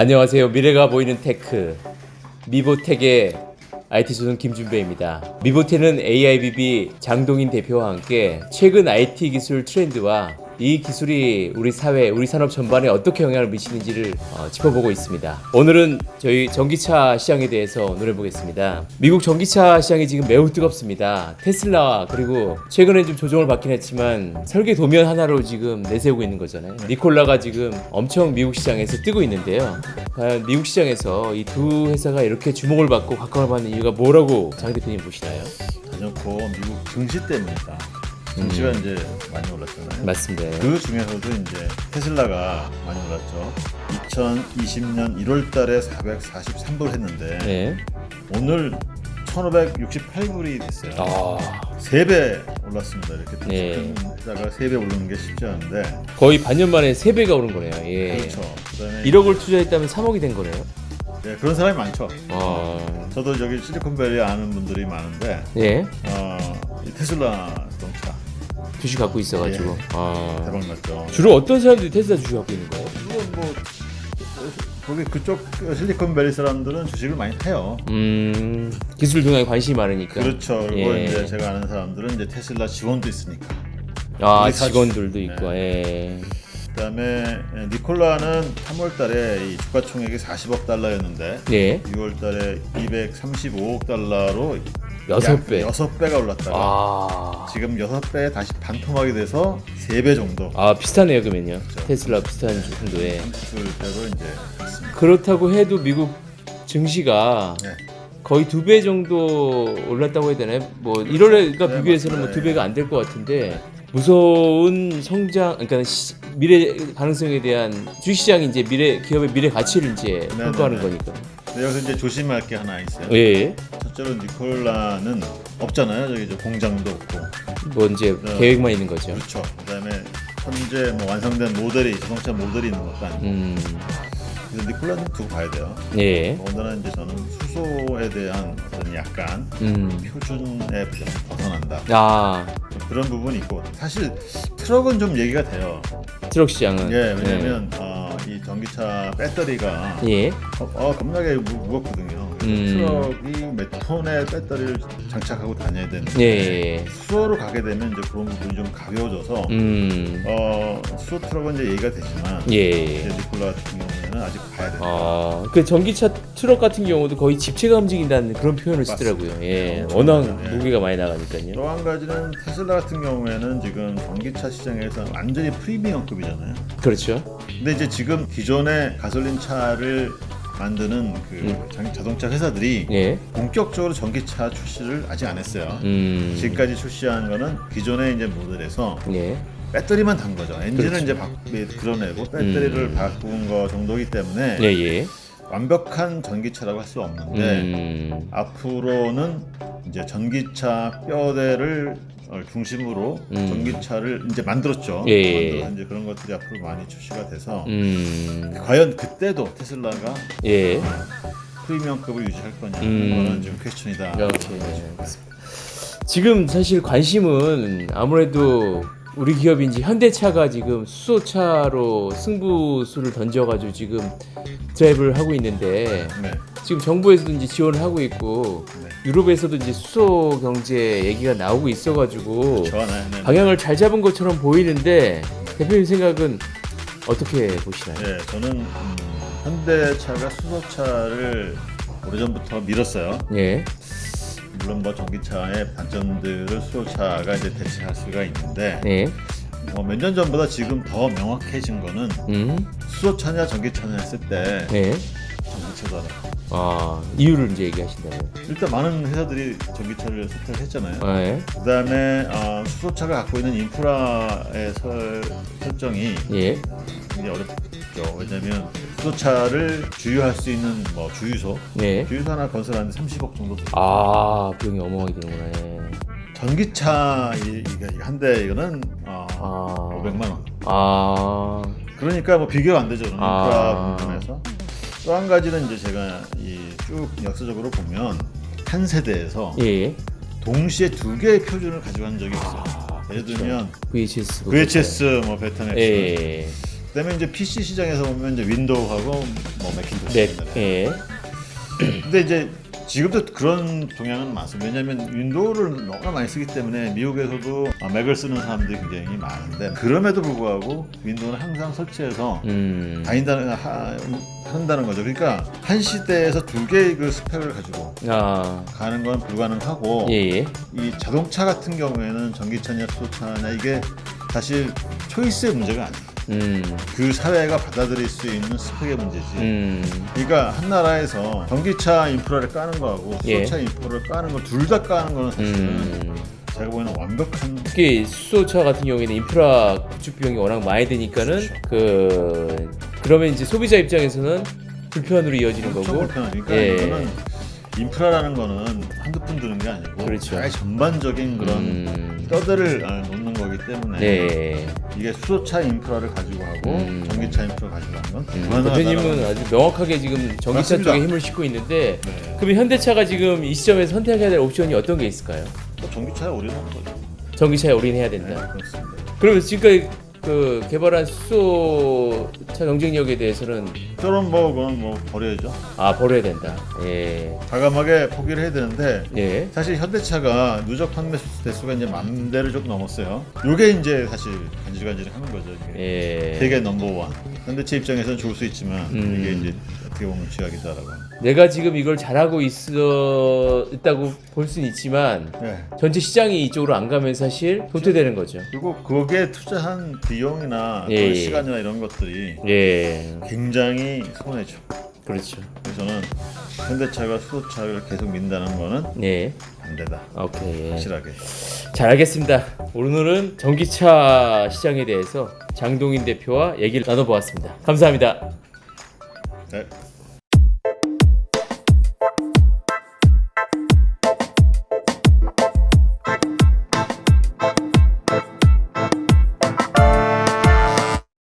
안녕하세요. 미래가 보이는 테크 미보텍의 IT 소속 김준배입니다. 미보텍은 AIBB 장동인 대표와 함께 최근 IT 기술 트렌드와 이 기술이 우리 사회, 우리 산업 전반에 어떻게 영향을 미치는지를 어, 짚어보고 있습니다. 오늘은 저희 전기차 시장에 대해서 논해보겠습니다. 미국 전기차 시장이 지금 매우 뜨겁습니다. 테슬라 그리고 최근에 좀 조정을 받긴 했지만 설계 도면 하나로 지금 내세우고 있는 거잖아요. 니콜라가 지금 엄청 미국 시장에서 뜨고 있는데요. 과연 미국 시장에서 이 두 회사가 이렇게 주목을 받고 각광을 받는 이유가 뭐라고 장 대표님 보시나요? 단연코 미국 증시 때문이다. 증시가 이제 많이 올랐잖아요. 맞습니다. 그 중에서도 이제 테슬라가 많이 올랐죠. 2020년 1월 달에 443불 했는데 네. 오늘 1568불이 됐어요. 아, 세 배 올랐습니다. 이렇게 또 네. 큰 회사가 세 배 오르는 게 쉽지 않은데. 거의 반년 만에 세 배가 오른 거네요. 예. 그렇죠. 그다음에 1억을 투자했다면 3억이 된 거네요. 네, 그런 사람이 많죠. 아, 저도 저기 실리콘밸리 아는 분들이 많은데 예. 어, 이 테슬라 주식 갖고 있어가지고. 예. 아. 대박 났죠. 주로 어떤 사람들이 테슬라 주식 갖고 있는 거예요? 이건 뭐 거기 그쪽 실리콘밸리 사람들은 주식을 많이 해요. 음, 기술 분야에 관심이 많으니까. 그렇죠. 그리고 예. 이제 제가 아는 사람들은 이제 테슬라 직원도 있으니까. 아, 우리 직원들도 있고, 예. 그다음에 니콜라는 3월달에 이 주가 총액이 40억 달러였는데 예. 6월달에 235억 달러로 여섯 배. 6배가 올랐다가 아. 지금 6배에 다시 반토막이 돼서 3배 정도. 아, 비슷하네요, 그러면요. 그렇죠. 테슬라 비슷한 정도에. 30불대로 이제. 그렇다고 해도 미국 증시가 네. 거의 두 배 정도 올랐다고 해야 되나요? 뭐 1월과 네, 비교해서는 뭐. 두 배가 안 될 것 같은데 무서운 성장, 그러니까 시- 미래 가능성에 대한 주식시장이 이제 미래 기업의 미래 가치를 이제 네, 평가하는 네, 네. 거니까. 근데 여기서 이제 조심할 게 하나 있어요. 예. 첫째로 니콜라는 없잖아요. 저기 이제 공장도 없고. 뭐 이제 네. 계획만 있는 거죠. 그렇죠. 그다음에 현재 뭐 완성된 모델이 자동차 모델이 있는 것도 아니고. 음. 그래서 니콜라는 두고 봐야 돼요. 예. 오늘은 이제 저는 수소에 대한 어떤 약간 음. 표준에 좀 벗어난다 아, 그런 부분이 있고 사실 트럭은 좀 얘기가 돼요. 트럭 시장은. 예, 왜냐면 어, 이 전기차 배터리가 예. 어, 어, 겁나게 무, 무겁거든요. 그래서 음. 트럭이 몇 톤의 배터리를 장착하고 다녀야 되는데 예. 수소로 가게 되면 이제 그런 부분이 좀 가벼워져서 음. 어, 수소 트럭은 이제 얘기가 되지만 예. 이제 니콜라 같은 경우에는 아직 봐야 된다. 아, 그 전기차 트럭 같은 경우도 거의 집체가 움직인다는 그런 표현을 쓰더라고요. 예. 맞습니다. 워낙 예. 무게가 많이 나가니까요. 또 한 가지는 테슬라 같은 경우에는 지금 전기차 시장에서 완전히 프리미엄급이잖아요. 그렇죠. 근데 이제 지금 기존의 가솔린 차를 만드는 그 음. 자- 자동차 회사들이 예. 본격적으로 전기차 출시를 아직 안 했어요. 음. 지금까지 출시한 거는 기존의 이제 모델에서 예. 배터리만 단 거죠. 엔진을 그렇죠. 이제 바, 그려내고 배터리를 음. 바꾼 거 정도이기 때문에 예, 예. 완벽한 전기차라고 할 수 없는데 음. 앞으로는 이제 전기차 뼈대를 어, 중심으로 음. 전기차를 이제 만들었죠. 예. 만들어서 이제 그런 것들이 앞으로 많이 출시가 돼서 음. 과연 그때도 테슬라가 예. 프리미엄급을 유지할 거냐 음. 그거는 좀 퀘스천이다. 이렇게. 지금 사실 관심은 아무래도 우리 기업이 이제 현대차가 지금 수소차로 승부수를 던져가지고 지금 드라이브를 하고 있는데 네. 지금 정부에서도 이제 지원을 하고 있고 네. 유럽에서도 이제 수소 경제 얘기가 나오고 있어가지고 저 네, 네. 방향을 잘 잡은 것처럼 보이는데 대표님 생각은 어떻게 보시나요? 네, 저는 음, 현대차가 수소차를 오래전부터 밀었어요. 예, 물론 뭐 전기차의 단점들을 수소차가 이제 대체할 수가 있는데 예, 뭐몇년 전보다 지금 더 명확해진 거는 음, 수소차냐 전기차냐 했을 때 예. 전기차다. 아 이유를 이제 얘기하신다고요? 일단 많은 회사들이 전기차를 선택했잖아요. 아, 예, 그다음에 어, 수소차가 갖고 있는 인프라의 설, 설정이 예, 굉장히 어렵 죠. 왜냐하면 수소차를 주유할 수 있는 뭐 주유소, 예. 주유소 하나 건설하는데 30억 정도 들어요. 아 비용이 어마어마하게 드는구나. 예. 전기차 이- 이게 한 대 이거는 어, 아, 500만 원. 아, 그러니까 뭐 비교가 안 되죠. 그런 아. 인프라 부분에서. 또 한 가지는 이제 제가 이 쭉 역사적으로 보면 한 세대에서 예, 동시에 두 개의 표준을 가져간 적이 있어요. 아, 예를 그렇죠. 들면 VHS, VHS 뭐 베타넥스 예, 그다음에 이제 PC 시장에서 보면 이제 윈도우하고 뭐 맥킨토시 네. 예. 근데 이제 지금도 그런 동향은 많습니다. 왜냐하면 윈도우를 너무나 많이 쓰기 때문에 미국에서도 아, 맥을 쓰는 사람들이 굉장히 많은데 그럼에도 불구하고 윈도우는 항상 설치해서 음. 다닌다는 하, 한다는 거죠. 그러니까 한 시대에서 두 개의 그 스펙을 가지고 아. 가는 건 불가능하고 예, 예. 이 자동차 같은 경우에는 전기차냐 수소차냐 이게 사실 초이스의 문제가 아니에요. 음. 그 사회가 받아들일 수 있는 스펙의 문제지. 음. 그러니까 한 나라에서 전기차 인프라를 까는 거하고 예. 수소차 인프라를 까는 거 둘 다 까는 거는 사실은 음. 제가 보기에는 완벽한 특히 수소차 같은 경우에는 인프라 구축 비용이 워낙 많이 드니까는 그 그러면 이제 소비자 입장에서는 불편으로 이어지는 엄청 거고 불편하니까 예. 이거는 인프라라는 거는 한두 푼 드는 게 아니고 그렇죠. 전반적인 그런 음. 뼈대를 아, 놓는 거기 때문에 네. 이게 수소차 인프라를 가지고 하고 음. 전기차 인프라 가지고 하는 건 음, 대표님은 아주 명확하게 지금 전기차 맞습니다. 쪽에 힘을 싣고 있는데 네. 그럼 현대차가 지금 이 시점에서 선택해야 될 옵션이 어떤 게 있을까요? 또 전기차에 올인하는 거죠. 전기차에 올인해야 네, 된다. 그렇습니다. 그러면 지금까지 그 개발한 수소차 경쟁력에 대해서는 저런 뭐 그건 뭐 버려야죠. 아 버려야 된다. 예. 과감하게 포기를 해야 되는데 예. 사실 현대차가 누적 판매 대수가 이제 만 대를 좀 넘었어요. 요게 이제 사실 간질간질 하는 거죠. 이게. 예. 세계 넘버원. 현대차 입장에서는 좋을 수 있지만 음. 이게 이제 어떻게 보면 쥐약이다라고. 내가 지금 이걸 잘하고 있어 있다고 볼 수는 있지만 네. 전체 시장이 이쪽으로 안 가면 사실 도태되는 거죠. 그리고 거기에 투자한 비용이나 또 예, 예. 시간이나 이런 것들이 예. 굉장히 손해죠. 그렇죠. 그래서 저는 현대차가 수소차를 계속 민다는 거는 예. 반대다. 오케이. 확실하게. 잘 알겠습니다. 오늘은 전기차 시장에 대해서 장동인 대표와 얘기를 나눠보았습니다. 감사합니다. 네.